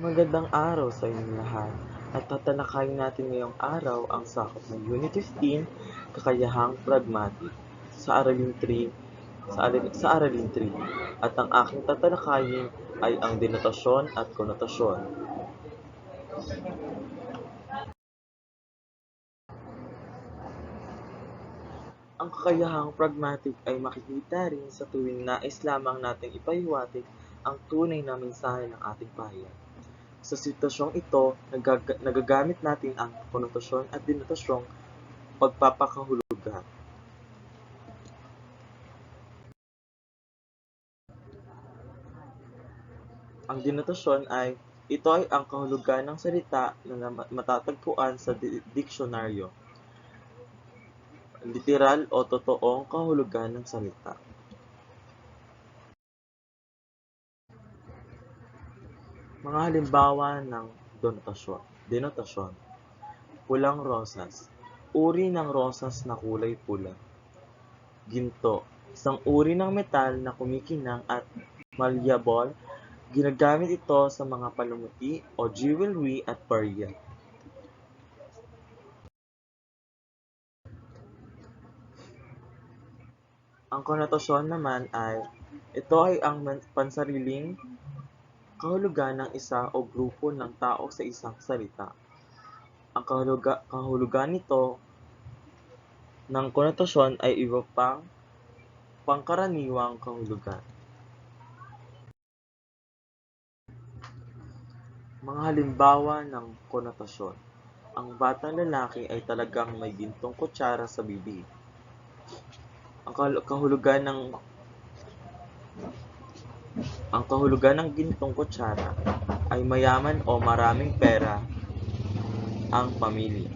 Magandang araw sa inyong lahat at tatalakayin natin ngayong araw ang sakop ng Unit 15, Kakayahang Pragmatic sa Aralin 3, sa, Aralin, sa Aralin 3 at ang aking tatalakayin ay ang denotasyon at konotasyon. Ang kakayahang pragmatic ay makikita rin sa tuwing nais lamang nating ipahiwatig ang tunay na mensahe ng ating pahayan. Sa sitwasyong ito, nagag- nagagamit natin ang konotasyon at denotasyong pagpapakahulugan. Ang denotasyon ay ito ay ang kahulugan ng salita na matatagpuan sa di- diksyonaryo. Literal o totoong kahulugan ng salita. Mga halimbawa ng denotasyon. Denotasyon. Pulang rosas. Uri ng rosas na kulay pula. Ginto. Isang uri ng metal na kumikinang at malleable. Ginagamit ito sa mga palumuti o jewelry at barya. Ang konotasyon naman ay ito ay ang pansariling kahulugan ng isa o grupo ng tao sa isang salita. Ang kahuluga, kahulugan nito ng konotasyon ay iba pang pangkaraniwang kahulugan. Mga halimbawa ng konotasyon. Ang batang lalaki ay talagang may gintong kutsara sa bibig. Ang kahul- kahulugan ng ang kahulugan ng gintong kutsara ay mayaman o maraming pera ang pamilya.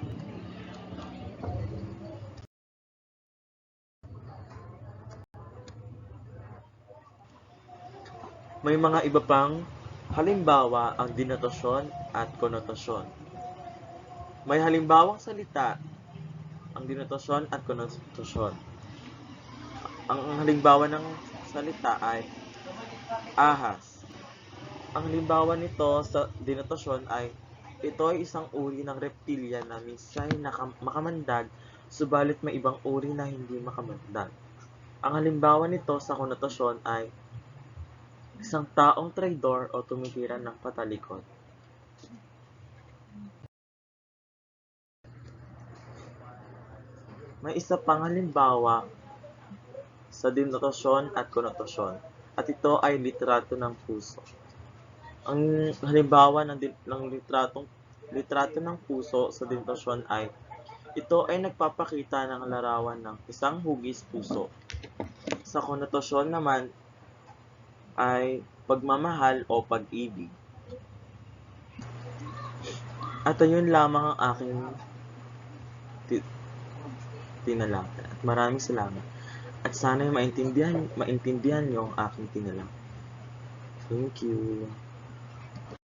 May mga iba pang halimbawa ang denotasyon at konotasyon. May halimbawang salita ang denotasyon at konotasyon. Ang halimbawa ng salita ay ahas. Ang halimbawa nito sa denotasyon ay ito ay isang uri ng reptilya na minsan makamandag subalit may ibang uri na hindi makamandag. Ang halimbawa nito sa konotasyon ay isang taong traidor o tumitira ng patalikod. May isa pang halimbawa sa denotasyon at konotasyon at ito ay litrato ng puso. Ang halimbawa ng, ng litratong litrato ng puso sa denotasyon ay ito ay nagpapakita ng larawan ng isang hugis puso. Sa konotasyon naman ay pagmamahal o pag-ibig. At ayun lamang ang aking ti- tinalakay. At maraming salamat. At sana'y maintindihan, maintindihan niyo ang aking tinalakay. Thank you.